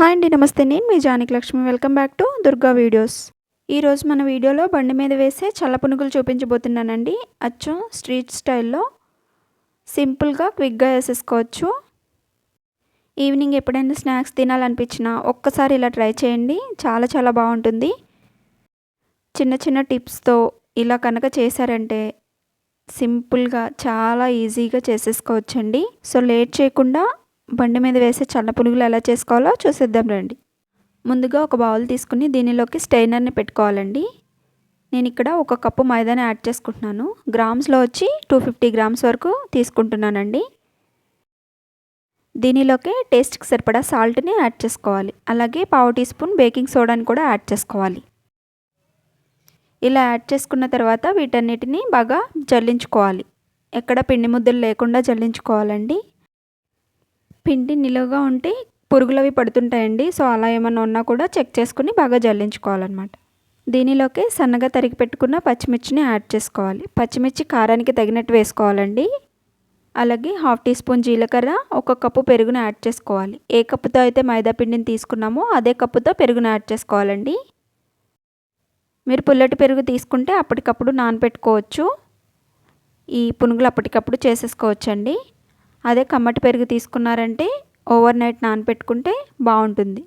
Hi అండి నమస్తే. నేను మీ Janaki Lakshmi. Welcome back to Durga videos. ఈరోజు మన వీడియోలో బండి మీద వేసే చల్ల పునుగులు చూపించబోతున్నానండి. అచ్చం స్ట్రీట్ స్టైల్లో సింపుల్గా క్విక్గా వేసేసుకోవచ్చు. ఈవినింగ్ ఎప్పుడైనా స్నాక్స్ తినాలనిపించినా ఒక్కసారి ఇలా ట్రై చేయండి. చాలా చాలా బాగుంటుంది. చిన్న చిన్న టిప్స్తో ఇలా కనుక చేశారంటే సింపుల్గా చాలా ఈజీగా చేసేసుకోవచ్చండి. సో లేట్ చేయకుండా బండి మీద వేసే చల్ల పునుగులు ఎలా చేసుకోవాలో చూసేద్దాం రండి. ముందుగా ఒక బౌల్ తీసుకుని దీనిలోకి స్టైనర్ని పెట్టుకోవాలండి. నేను ఇక్కడ ఒక కప్పు మైదాని యాడ్ చేసుకుంటున్నాను. గ్రామ్స్లో వచ్చి టూ ఫిఫ్టీ గ్రామ్స్ వరకు తీసుకుంటున్నానండి. దీనిలోకి టేస్ట్కి సరిపడా సాల్ట్ని యాడ్ చేసుకోవాలి. అలాగే పావు టీ స్పూన్ బేకింగ్ సోడాని కూడా యాడ్ చేసుకోవాలి. ఇలా యాడ్ చేసుకున్న తర్వాత వీటన్నిటిని బాగా జల్లించుకోవాలి. ఎక్కడ పిండి ముద్దలు లేకుండా జల్లించుకోవాలండి. పిండి నిలువగా ఉంటే పురుగులు అవి పడుతుంటాయండి. సో అలా ఏమన్నా ఉన్నా కూడా చెక్ చేసుకుని బాగా జల్లించుకోవాలన్నమాట. దీనిలోకి సన్నగా తరిగి పెట్టుకున్న పచ్చిమిర్చిని యాడ్ చేసుకోవాలి. పచ్చిమిర్చి కారానికి తగినట్టు వేసుకోవాలండి. అలాగే హాఫ్ టీ స్పూన్ జీలకర్ర ఒక కప్పు పెరుగును యాడ్ చేసుకోవాలి. ఏ కప్పుతో అయితే మైదా పిండిని తీసుకున్నామో అదే కప్పుతో పెరుగును యాడ్ చేసుకోవాలండి. మీరు పుల్లటి పెరుగు తీసుకుంటే అప్పటికప్పుడు నానపెట్టుకోవచ్చు. ఈ పునుగులు అప్పటికప్పుడు చేసేసుకోవచ్చండి. అదే కమ్మటి పెరుగు తీసుకున్నారంటే ఓవర్ నైట్ నానపెట్టుకుంటే బాగుంటుంది.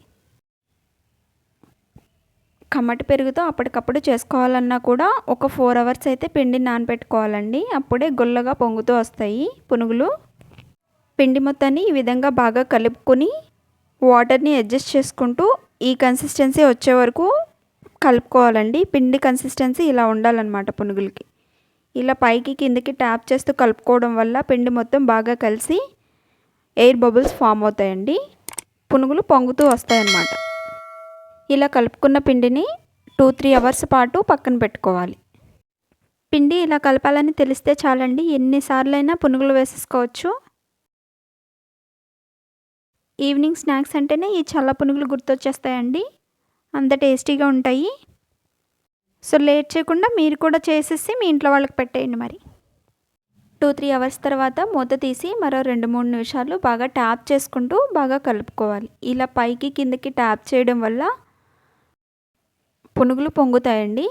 కమ్మటి పెరుగుతో అప్పటికప్పుడు చేసుకోవాలన్నా కూడా ఒక ఫోర్ అవర్స్ అయితే పిండిని నానపెట్టుకోవాలండి. అప్పుడే గుల్లగా పొంగుతూ వస్తాయి పునుగులు. పిండి మొత్తాన్ని ఈ విధంగా బాగా కలుపుకొని వాటర్ని అడ్జస్ట్ చేసుకుంటూ ఈ కన్సిస్టెన్సీ వచ్చే వరకు కలుపుకోవాలండి. పిండి కన్సిస్టెన్సీ ఇలా ఉండాలన్నమాట పునుగులకి. ఇలా పైకి కిందకి ట్యాప్ చేస్తూ కలుపుకోవడం వల్ల పిండి మొత్తం బాగా కలిసి ఎయిర్ బబుల్స్ ఫామ్ అవుతాయండి. పునుగులు పొంగుతూ వస్తాయన్నమాట. ఇలా కలుపుకున్న పిండిని టూ త్రీ అవర్స్ పాటు పక్కన పెట్టుకోవాలి. పిండి ఇలా కలపాలని తెలిస్తే చాలండి. ఎన్నిసార్లైనా పునుగులు వేసేసుకోవచ్చు. ఈవినింగ్ స్నాక్స్ అంటేనే ఈ చల్ల పునుగులు గుర్తొచ్చేస్తాయండి. అంత టేస్టీగా ఉంటాయి. సో లేట్ చేయకుండా మీరు కూడా చేసేసి మీ ఇంట్లో వాళ్ళకి పెట్టేయండి మరి. టూ త్రీ అవర్స్ తర్వాత మూత తీసి మరో రెండు మూడు నిమిషాలు బాగా ట్యాప్ చేసుకుంటూ బాగా కలుపుకోవాలి. ఇలా పైకి కిందకి ట్యాప్ చేయడం వల్ల పునుగులు పొంగుతాయండి.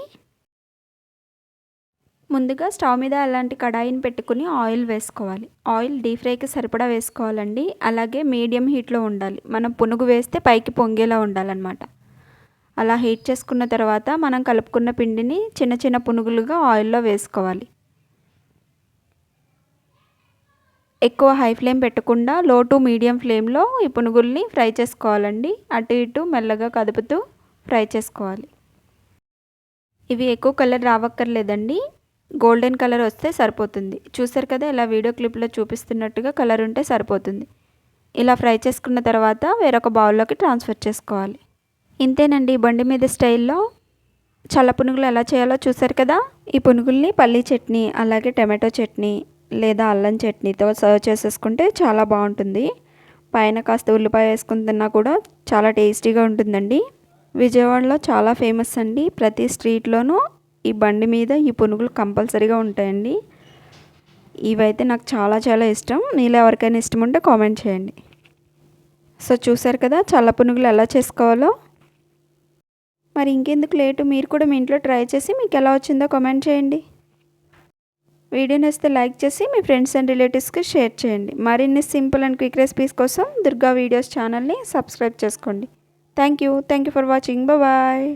ముందుగా స్టవ్ మీద అలాంటి కడాయిని పెట్టుకుని ఆయిల్ వేసుకోవాలి. ఆయిల్ డీప్ ఫ్రైకి సరిపడా వేసుకోవాలండి. అలాగే మీడియం హీట్లో ఉండాలి. మనం పునుగు వేస్తే పైకి పొంగేలా ఉండాలన్నమాట. అలా హీట్ చేసుకున్న తర్వాత మనం కలుపుకున్న పిండిని చిన్న చిన్న పునుగులుగా ఆయిల్లో వేసుకోవాలి. ఎక్కువ హై ఫ్లేమ్ పెట్టకుండా లో టు మీడియం ఫ్లేమ్లో ఈ పునుగుల్ని ఫ్రై చేసుకోవాలండి. అటు ఇటు మెల్లగా కదుపుతూ ఫ్రై చేసుకోవాలి. ఇవి ఎక్కువ కలర్ రావక్కర్లేదండి. గోల్డెన్ కలర్ వస్తే సరిపోతుంది. చూసారు కదా ఇలా వీడియో క్లిప్లో చూపిస్తున్నట్టుగా కలర్ ఉంటే సరిపోతుంది. ఇలా ఫ్రై చేసుకున్న తర్వాత వేరొక బౌల్లోకి ట్రాన్స్ఫర్ చేసుకోవాలి. ఇంతేనండి బండి మీద స్టైల్లో చల్ల పునుగులు ఎలా చేయాలో చూసారు కదా? ఈ పునుగుల్ని పల్లీ చట్నీ అలాగే టమాటో చట్నీ లేదా అల్లం చట్నీతో సర్వ్ చేసేసుకుంటే చాలా బాగుంటుంది. పైన కాస్త ఉల్లిపాయ వేసుకుని తిన్నా కూడా చాలా టేస్టీగా ఉంటుందండి. విజయవాడలో చాలా ఫేమస్ అండి. ప్రతి స్ట్రీట్లోనూ ఈ బండి మీద ఈ పునుగులు కంపల్సరీగా ఉంటాయండి. ఇవైతే నాకు చాలా చాలా ఇష్టం. మీలో ఎవరికైనా ఇష్టం ఉంటే కామెంట్ చేయండి. సో చూసారు కదా చల్ల పునుగులు ఎలా చేసుకోవాలో? మరి ఇంకెందుకు లేటు? మీరు కూడా మీ ఇంట్లో ట్రై చేసి మీకు ఎలా వచ్చిందో కామెంట్ చేయండి. వీడియో నచ్చితే లైక్ చేసి మీ ఫ్రెండ్స్ అండ్ రిలేటివ్స్కి షేర్ చేయండి. మరిన్ని సింపుల్ అండ్ క్విక్ రెసిపీస్ కోసం దుర్గా వీడియోస్ ఛానల్ని సబ్స్క్రైబ్ చేసుకోండి. Thank you thank you for watching bye